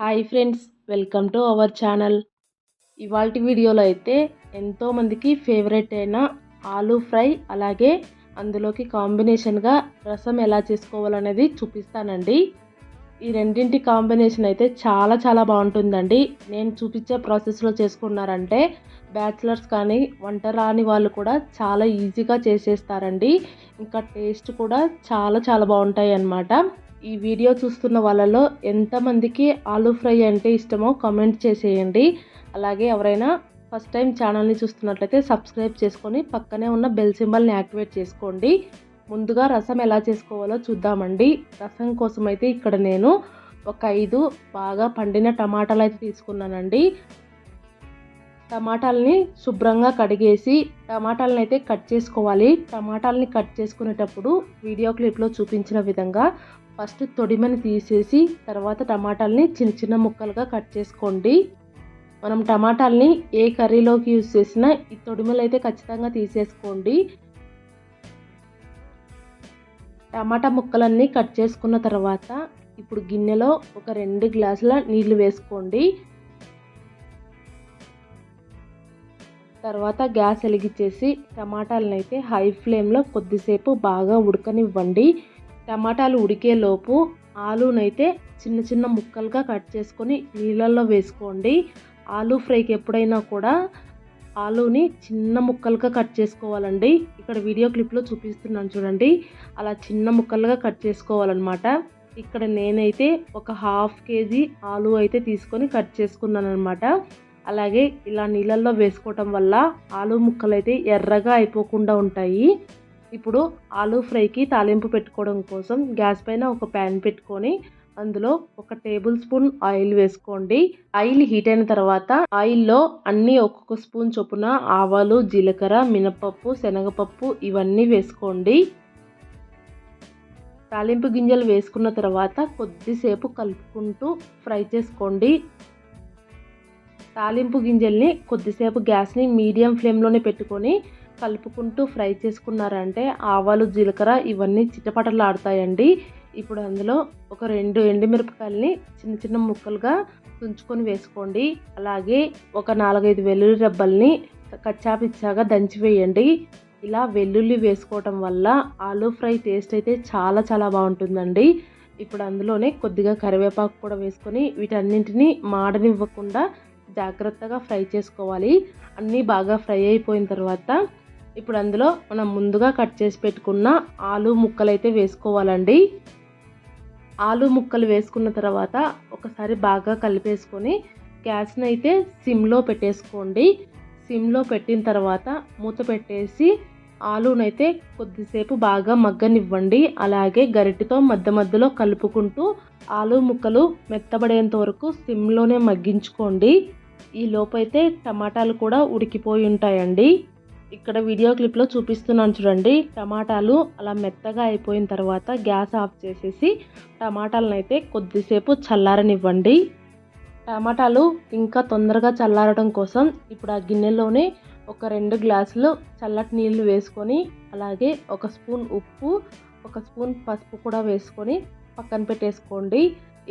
Hi friends welcome to our channel. ఇవాళ వీడియోలో అయితే ఎంతోమందికి ఫేవరెట్ అయిన ఆలూ ఫ్రై అలాగే అందులోకి కాంబినేషన్గా రసం ఎలా చేసుకోవాలనేది చూపిస్తానండి. ఈ రెండింటి కాంబినేషన్ అయితే చాలా చాలా బాగుంటుందండి. నేను చూపించే ప్రాసెస్లో చేసుకున్నారంటే బ్యాచిలర్స్ కానీ వంట రాని వాళ్ళు కూడా చాలా ఈజీగా చేసేస్తారండి. ఇంకా టేస్ట్ కూడా చాలా చాలా బాగుంటాయి అన్నమాట ఈ వీడియో చూస్తున్న వాళ్ళలో ఎంతమందికి ఆలూ ఫ్రై అంటే ఇష్టమో కామెంట్ చేసేయండి. అలాగే ఎవరైనా ఫస్ట్ టైం ఛానల్ని చూస్తున్నట్లయితే సబ్స్క్రైబ్ చేసుకొని పక్కనే ఉన్న బెల్ సింబల్ని యాక్టివేట్ చేసుకోండి. ముందుగా రసం ఎలా చేసుకోవాలో చూద్దామండి. రసం కోసం అయితే ఇక్కడ నేను ఒక ఐదు బాగా పండిన టమాటాలు అయితే తీసుకున్నానండి. టమాటాలని శుభ్రంగా కడిగేసి టమాటాలని అయితే కట్ చేసుకోవాలి. టమాటాలని కట్ చేసుకునేటప్పుడు వీడియో క్లిప్లో చూపించిన విధంగా ఫస్ట్ తొడిమని తీసేసి తర్వాత టమాటాలని చిన్న చిన్న ముక్కలుగా కట్ చేసుకోండి. మనం టమాటాలని ఏ కర్రీలోకి యూజ్ చేసినా ఈ తొడిమలు అయితే ఖచ్చితంగా తీసేసుకోండి. టమాటా ముక్కలన్నీ కట్ చేసుకున్న తర్వాత ఇప్పుడు గిన్నెలో ఒక రెండు గ్లాసుల నీళ్ళు వేసుకోండి. తర్వాత గ్యాస్ వెలిగించేసి టమాటాలను అయితే హై ఫ్లేమ్లో కొద్దిసేపు బాగా ఉడకనివ్వండి. టమాటాలు ఉడికేలోపు ఆలూనైతే చిన్న చిన్న ముక్కలుగా కట్ చేసుకొని నీళ్ళల్లో వేసుకోండి. ఆలూ ఫ్రైకి ఎప్పుడైనా కూడా ఆలూని చిన్న ముక్కలుగా కట్ చేసుకోవాలండి. ఇక్కడ వీడియో క్లిప్లో చూపిస్తున్నాను చూడండి. అలా చిన్న ముక్కలుగా కట్ చేసుకోవాలన్నమాట. ఇక్కడ నేనైతే ఒక హాఫ్ కేజీ ఆలు అయితే తీసుకొని కట్ చేసుకున్నాను అనమాట అలాగే ఇలా నీళ్ళల్లో వేసుకోవటం వల్ల ఆలు ముక్కలు అయితే ఎర్రగా అయిపోకుండా ఉంటాయి. ఇప్పుడు ఆలూ ఫ్రైకి తాలింపు పెట్టుకోవడం కోసం గ్యాస్ పైన ఒక ప్యాన్ పెట్టుకొని అందులో ఒక టేబుల్ స్పూన్ ఆయిల్ వేసుకోండి. ఆయిల్ హీట్ అయిన తర్వాత ఆయిల్లో అన్ని ఒక్కొక్క స్పూన్ చొప్పున ఆవాలు జీలకర్ర మినపప్పు శనగపప్పు ఇవన్నీ వేసుకోండి. తాలింపు గింజలు వేసుకున్న తర్వాత కొద్దిసేపు కలుపుకుంటూ ఫ్రై చేసుకోండి. తాలింపు గింజల్ని కొద్దిసేపు గ్యాస్ని మీడియం ఫ్లేమ్లోనే పెట్టుకొని కలుపుకుంటూ ఫ్రై చేసుకున్నారంటే ఆవాలు జీలకర్ర ఇవన్నీ చిట్టపటలాడతాయండి ఇప్పుడు అందులో ఒక రెండు ఎండుమిరపకాయలని చిన్న చిన్న ముక్కలుగా తుంచుకొని వేసుకోండి. అలాగే ఒక నాలుగైదు వెల్లుల్లి రెబ్బల్ని కచ్చాపిచ్చాగా దంచి వేయండి. ఇలా వెల్లుల్లి వేసుకోవటం వల్ల ఆలూ ఫ్రై టేస్ట్ అయితే చాలా చాలా బాగుంటుందండి. ఇప్పుడు అందులోనే కొద్దిగా కరివేపాకు కూడా వేసుకొని వీటన్నింటినీ మాడనివ్వకుండా జాగ్రత్తగా ఫ్రై చేసుకోవాలి. అన్నీ బాగా ఫ్రై అయిపోయిన తర్వాత ఇప్పుడు అందులో మనం ముందుగా కట్ చేసి పెట్టుకున్న ఆలు ముక్కలు అయితే వేసుకోవాలండి. ఆలు ముక్కలు వేసుకున్న తర్వాత ఒకసారి బాగా కలిపేసుకొని గ్యాస్ని అయితే సిమ్లో పెట్టేసుకోండి. సిమ్లో పెట్టిన తర్వాత మూత పెట్టేసి ఆలునైతే కొద్దిసేపు బాగా మగ్గనివ్వండి. అలాగే గరిటితో మధ్య మధ్యలో కలుపుకుంటూ ఆలు ముక్కలు మెత్తబడేంత వరకు సిమ్లోనే మగ్గించుకోండి. ఈ లోపైతే టమాటాలు కూడా ఉడికిపోయి ఉంటాయండి. ఇక్కడ వీడియో క్లిప్లో చూపిస్తున్నాను చూడండి. టమాటాలు అలా మెత్తగా అయిపోయిన తర్వాత గ్యాస్ ఆఫ్ చేసేసి టమాటాలను అయితే కొద్దిసేపు చల్లారనివ్వండి. టమాటాలు ఇంకా తొందరగా చల్లారడం కోసం ఇప్పుడు ఆ గిన్నెలోనే ఒక రెండు గ్లాసులు చల్లటి నీళ్ళు వేసుకొని అలాగే ఒక స్పూన్ ఉప్పు ఒక స్పూన్ పసుపు కూడా వేసుకొని పక్కన పెట్టేసుకోండి.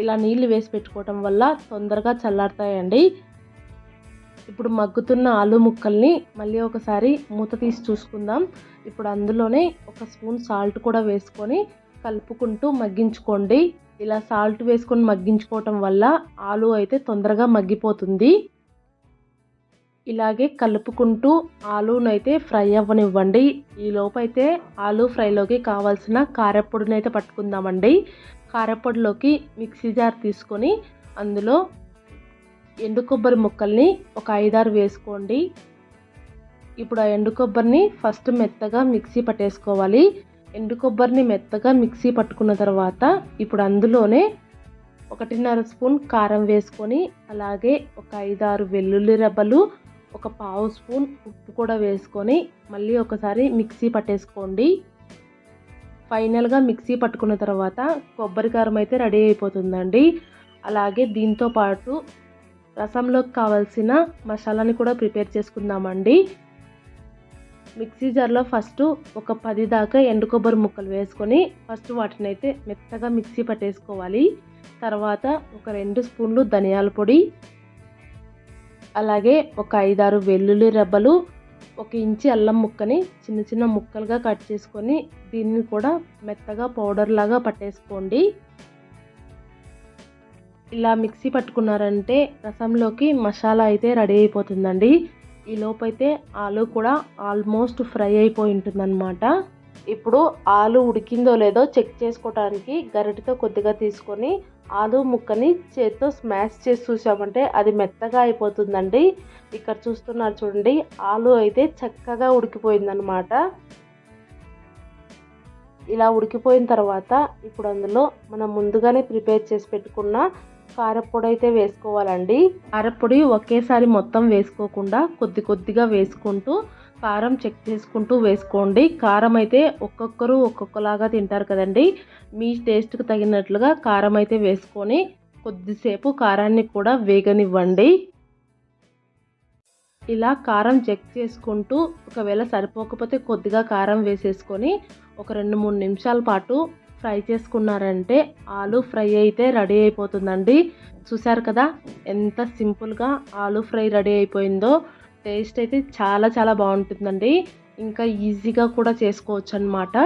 ఇలా నీళ్ళు వేసి పెట్టుకోవటం వల్ల తొందరగా చల్లారుతాయండి. ఇప్పుడు మగ్గుతున్న ఆలు ముక్కల్ని మళ్ళీ ఒకసారి మూత తీసి చూసుకుందాం. ఇప్పుడు అందులోనే ఒక స్పూన్ సాల్ట్ కూడా వేసుకొని కలుపుకుంటూ మగ్గించుకోండి. ఇలా సాల్ట్ వేసుకొని మగ్గించుకోవటం వల్ల ఆలు అయితే తొందరగా మగ్గిపోతుంది. ఇలాగే కలుపుకుంటూ ఆలూనైతే ఫ్రై అవ్వనివ్వండి. ఈ లోపైతే ఆలు ఫ్రైలోకి కావాల్సిన కారపొడిని పట్టుకుందామండి. కారపొడిలోకి మిక్సీ జార్ తీసుకొని అందులో ఎండు కొబ్బరి ముక్కల్ని ఒక ఐదారు వేసుకోండి. ఇప్పుడు ఆ ఎండు కొబ్బరిని ఫస్ట్ మెత్తగా మిక్సీ పట్టేసుకోవాలి. ఎండు కొబ్బరిని మెత్తగా మిక్సీ పట్టుకున్న తర్వాత ఇప్పుడు అందులోనే ఒకటిన్నర స్పూన్ కారం వేసుకొని అలాగే ఒక ఐదారు వెల్లుల్లి రెబ్బలు ఒక పావు స్పూన్ ఉప్పు కూడా వేసుకొని మళ్ళీ ఒకసారి మిక్సీ పట్టేసుకోండి. ఫైనల్గా మిక్సీ పట్టుకున్న తర్వాత కొబ్బరి కారం అయితే రెడీ అయిపోతుందండి. అలాగే దీంతో పాటు రసంలోకి కావాల్సిన మసాలాని కూడా ప్రిపేర్ చేసుకుందామండి. మిక్సీ జార్లో ఫస్ట్ ఒక పది దాకా ఎండు కొబ్బరి ముక్కలు వేసుకొని ఫస్ట్ వాటిని అయితే మెత్తగా మిక్సీ పట్టేసుకోవాలి. తర్వాత ఒక రెండు స్పూన్లు ధనియాల పొడి అలాగే ఒక ఐదారు వెల్లుల్లి రెబ్బలు ఒక ఇంచి అల్లం ముక్కని చిన్న చిన్న ముక్కలుగా కట్ చేసుకొని దీన్ని కూడా మెత్తగా పౌడర్ లాగా పట్టేసుకోండి. ఇలా మిక్సీ పట్టుకున్నారంటే రసంలోకి మసాలా అయితే రెడీ అయిపోతుందండి. ఈ లోపైతే ఆలు కూడా ఆల్మోస్ట్ ఫ్రై అయిపోయి ఉంటుందన్నమాట. ఇప్పుడు ఆలు ఉడికిందో లేదో చెక్ చేసుకోవడానికి గరిటతో కొద్దిగా తీసుకొని ఆలు ముక్కని చేతితో స్మాష్ చేసి చూసామంటే అది మెత్తగా అయిపోతుందండి. ఇక్కడ చూస్తున్నారు చూడండి ఆలు అయితే చక్కగా ఉడికిపోయిందనమాట ఇలా ఉడికిపోయిన తర్వాత ఇప్పుడు అందులో మనం ముందుగానే ప్రిపేర్ చేసి పెట్టుకున్న కారపొడి అయితే వేసుకోవాలండి. అరపొడి ఒకేసారి మొత్తం వేసుకోకుండా కొద్ది కొద్దిగా వేసుకుంటూ కారం చెక్ చేసుకుంటూ వేసుకోండి. కారం అయితే ఒక్కొక్కరు ఒక్కొక్కలాగా తింటారు కదండి. మీ టేస్ట్కి తగినట్లుగా కారం అయితే వేసుకొని కొద్దిసేపు కారాన్ని కూడా వేగనివ్వండి. ఇలా కారం చెక్ చేసుకుంటూ ఒకవేళ సరిపోకపోతే కొద్దిగా కారం వేసేసుకొని ఒక రెండు మూడు నిమిషాల పాటు ఫ్రై చేసుకున్నారంటే ఆలు ఫ్రై అయితే రెడీ అయిపోతుందండి. చూసారు కదా ఎంత సింపుల్గా ఆలు ఫ్రై రెడీ అయిపోయిందో. టేస్ట్ అయితే చాలా చాలా బాగుంటుందండి. ఇంకా ఈజీగా కూడా చేసుకోవచ్చు అనమాట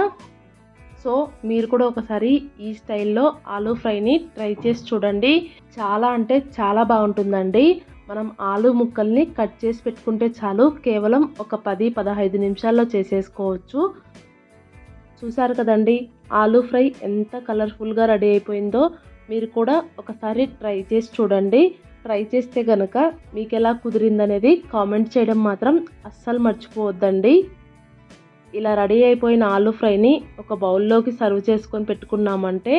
సో మీరు కూడా ఒకసారి ఈ స్టైల్లో ఆలూ ఫ్రైని ట్రై చేసి చూడండి. చాలా అంటే చాలా బాగుంటుందండి. మనం ఆలు ముక్కల్ని కట్ చేసి పెట్టుకుంటే చాలు కేవలం ఒక పది పదహైదు నిమిషాల్లో చేసేసుకోవచ్చు. చూసారు కదండి ఆలూ ఫ్రై ఎంత కలర్ఫుల్గా రెడీ అయిపోయిందో మీరు కూడా ఒకసారి ట్రై చేసి చూడండి. ట్రై చేస్తే కనుక మీకు ఎలా కుదిరిందనేది కామెంట్ చేయడం మాత్రం అస్సలు మర్చిపోవద్దండి. ఇలా రెడీ అయిపోయిన ఆలూ ఫ్రైని ఒక బౌల్లోకి సర్వ్ చేసుకొని పెట్టుకున్నామంటే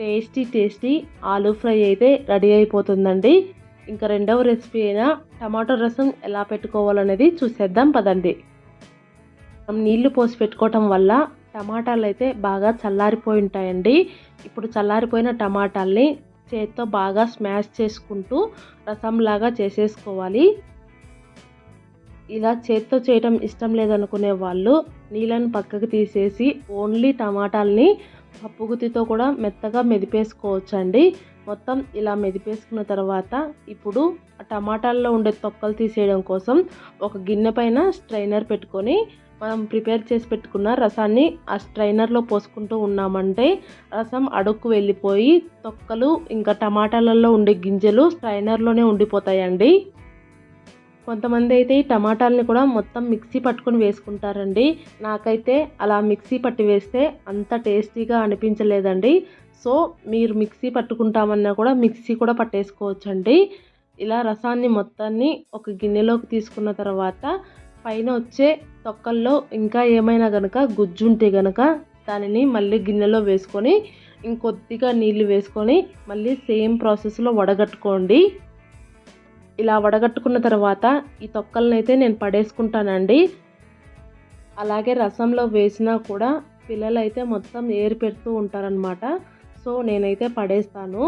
టేస్టీ టేస్టీ ఆలూ ఫ్రై అయితే రెడీ అయిపోతుందండి. ఇంకా రెండవ రెసిపీ అయినా టమాటో రసం ఎలా పెట్టుకోవాలనేది చూసేద్దాం పదండి. మనం నీళ్ళు పోసి పెట్టుకోవటం వల్ల టమాటాలు అయితే బాగా చల్లారిపోయి ఉంటాయండి ఇప్పుడు చల్లారిపోయిన టమాటాల్ని చేత్తో బాగా స్మాష్ చేసుకుంటూ రసంలాగా చేసేసుకోవాలి. ఇలా చేత్తో చేయటం ఇష్టం లేదనుకునే వాళ్ళు నీళ్ళని పక్కకు తీసేసి ఓన్లీ టమాటాలని పప్పుగుతితో కూడా మెత్తగా మెదిపేసుకోవచ్చండి. మొత్తం ఇలా మెదిపేసుకున్న తర్వాత ఇప్పుడు టమాటాల్లో ఉండే తొక్కలు తీసేయడం కోసం ఒక గిన్నె పైన స్ట్రైనర్ పెట్టుకొని మనం ప్రిపేర్ చేసి పెట్టుకున్న రసాన్ని ఆ స్ట్రైనర్లో పోసుకుంటూ ఉన్నామంటే రసం అడుక్కు వెళ్ళిపోయి తొక్కలు ఇంకా టమాటాలలో ఉండే గింజలు స్ట్రైనర్లోనే ఉండిపోతాయండి. కొంతమంది అయితే ఈ టమాటాలని కూడా మొత్తం మిక్సీ పట్టుకొని వేసుకుంటారండి. నాకైతే అలా మిక్సీ పట్టి వేస్తే అంత టేస్టీగా అనిపించలేదండి. సో మీరు మిక్సీ పట్టుకుంటామన్నా కూడా మిక్సీ కూడా పట్టేసుకోవచ్చండి. ఇలా రసాన్ని మొత్తాన్ని ఒక గిన్నెలోకి తీసుకున్న తర్వాత పైన వచ్చే తొక్కల్లో ఇంకా ఏమైనా కనుక గుజ్జు ఉంటే కనుక దానిని మళ్ళీ గిన్నెలో వేసుకొని ఇంకొద్దిగా నీళ్ళు వేసుకొని మళ్ళీ సేమ్ ప్రాసెస్లో వడగట్టుకోండి. ఇలా వడగట్టుకున్న తర్వాత ఈ తొక్కలనైతే అయితే నేను పడేసుకుంటానండి. అలాగే రసంలో వేసినా కూడా పిల్లలు అయితే మొత్తం ఏరు పెడుతూ ఉంటారనమాట సో నేనైతే పడేస్తాను.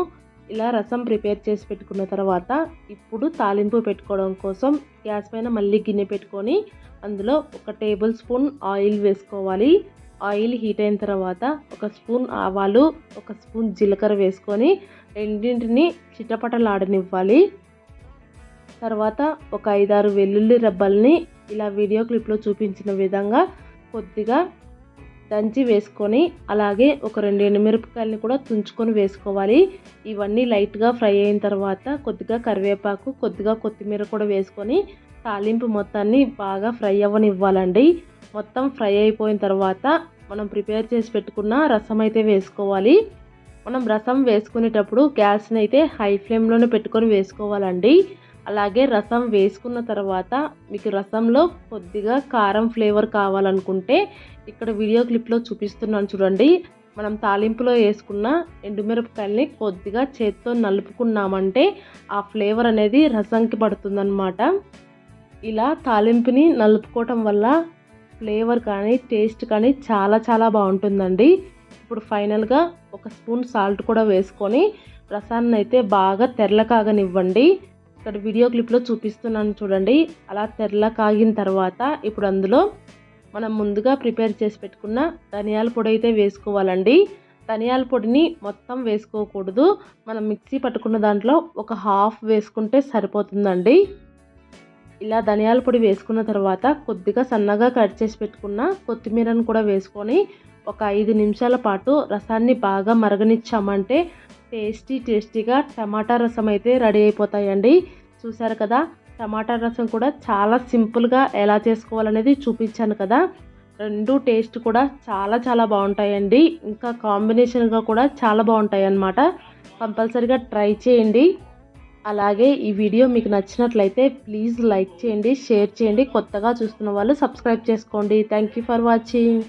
ఇలా రసం ప్రిపేర్ చేసి పెట్టుకున్న తర్వాత ఇప్పుడు తాలింపు పెట్టుకోవడం కోసం గ్యాస్ పైన మళ్ళీ గిన్నె పెట్టుకొని అందులో ఒక టేబుల్ స్పూన్ ఆయిల్ వేసుకోవాలి. ఆయిల్ హీట్ అయిన తర్వాత ఒక స్పూన్ ఆవాలు ఒక స్పూన్ జీలకర్ర వేసుకొని రెండింటిని చిట్టపటలాడనివ్వాలి తర్వాత ఒక ఐదారు వెల్లుల్లి రెబ్బల్ని ఇలా వీడియో క్లిప్లో చూపించిన విధంగా కొద్దిగా దంచి వేసుకొని అలాగే ఒక రెండు ఎండుమిరపకాయలని కూడా తుంచుకొని వేసుకోవాలి. ఇవన్నీ లైట్గా ఫ్రై అయిన తర్వాత కొద్దిగా కరివేపాకు కొద్దిగా కొత్తిమీర కూడా వేసుకొని తాలింపు మొత్తాన్ని బాగా ఫ్రై అవ్వనివ్వాలండి. మొత్తం ఫ్రై అయిపోయిన తర్వాత మనం ప్రిపేర్ చేసి పెట్టుకున్న రసం అయితే వేసుకోవాలి. మనం రసం వేసుకునేటప్పుడు గ్యాస్ని అయితే హై ఫ్లేమ్లోనే పెట్టుకొని వేసుకోవాలండి. అలాగే రసం వేసుకున్న తర్వాత మీకు రసంలో కొద్దిగా కారం ఫ్లేవర్ కావాలనుకుంటే ఇక్కడ వీడియో క్లిప్లో చూపిస్తున్నాను చూడండి. మనం తాలింపులో వేసుకున్న ఎండుమిరపకాయల్ని కొద్దిగా చేత్తో నలుపుకున్నామంటే ఆ ఫ్లేవర్ అనేది రసంకి పడుతుందన్నమాట. ఇలా తాలింపుని నలుపుకోవటం వల్ల ఫ్లేవర్ కానీ టేస్ట్ కానీ చాలా చాలా బాగుంటుందండి. ఇప్పుడు ఫైనల్గా ఒక స్పూన్ సాల్ట్ కూడా వేసుకొని రసాన్ని అయితే బాగా తెరల కాగనివ్వండి ఇక్కడ వీడియో క్లిప్లో చూపిస్తున్నాను చూడండి. అలా తెరల కాగిన తర్వాత ఇప్పుడు అందులో మనం ముందుగా ప్రిపేర్ చేసి పెట్టుకున్న ధనియాల పొడి అయితే వేసుకోవాలండి. ధనియాల పొడిని మొత్తం వేసుకోకూడదు. మనం మిక్సీ పట్టుకున్న దాంట్లో ఒక హాఫ్ వేసుకుంటే సరిపోతుందండి. ఇలా ధనియాల పొడి వేసుకున్న తర్వాత కొద్దిగా సన్నగా కట్ చేసి పెట్టుకున్న కొత్తిమీరను కూడా వేసుకొని ఒక ఐదు నిమిషాల పాటు రసాన్ని బాగా మరగనిచ్చామంటే టేస్టీ టేస్టీగా టమాటా రసం అయితే రెడీ అయిపోతాయండి. చూసారు కదా టమాటా రసం కూడా చాలా సింపుల్గా ఎలా చేసుకోవాలనేది చూపించాను కదా. రెండు టేస్ట్ కూడా చాలా చాలా బాగుంటాయండి. ఇంకా కాంబినేషన్గా కూడా చాలా బాగుంటాయి అన్నమాట కంపల్సరీగా ట్రై చేయండి. అలాగే ఈ వీడియో మీకు నచ్చినట్లయితే ప్లీజ్ లైక్ చేయండి షేర్ చేయండి. కొత్తగా చూస్తున్న వాళ్ళు సబ్స్క్రైబ్ చేసుకోండి. Thank you for watching.